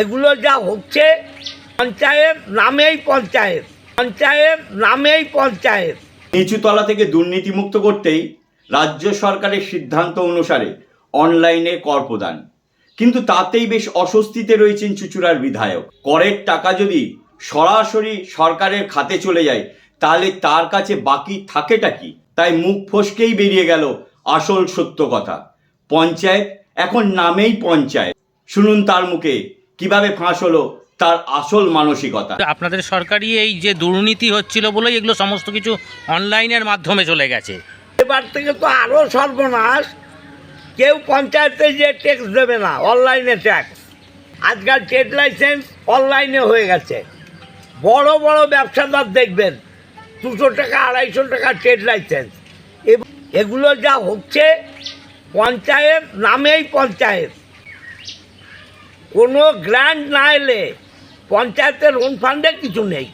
এগুলো যা হচ্ছে, পঞ্চায়েত নামেই পঞ্চায়েত পঞ্চায়েত নামেই পঞ্চায়েত। নিচুতলা থেকে দুর্নীতিমুক্ত করতেই রাজ্য সরকারের সিদ্ধান্ত অনুসারে অনলাইনে কর প্রদান। কিন্তু তাতেই বেশ অস্বস্তিতে রয়েছেন চুচুড়ার বিধায়ক। করের টাকা যদি সরাসরি সরকারের খাতে চলে যায়, তাহলে তার কাছে বাকি থাকেটা কি? তাই মুখ ফসকেই বেরিয়ে গেল আসল সত্য কথা। পঞ্চায়েত এখন নামেই পঞ্চায়েত। শুনুন তার মুখে কীভাবে ফাঁস হলো তার আসল মানসিকতা? আপনাদের সরকারি এই যে দুর্নীতি হচ্ছিল বলেই এগুলো সমস্ত কিছু অনলাইনের মাধ্যমে চলে গেছে। এবার থেকে তো আরও সর্বনাশ। কেউ পঞ্চায়েতে যে ট্যাক্স দেবে না অনলাইনে ট্যাক্স আজকাল ট্রেড লাইসেন্স অনলাইনে হয়ে গেছে। বড় বড় ব্যবসাদার দেখবেন দুশো টাকা আড়াইশো টাকা ট্রেড লাইসেন্স এগুলো যা হচ্ছে পঞ্চায়েত নামেই পঞ্চায়েত। কোনো গ্রান্ট না এলে পঞ্চায়েতের লোন ফান্ডে কিছু নেই।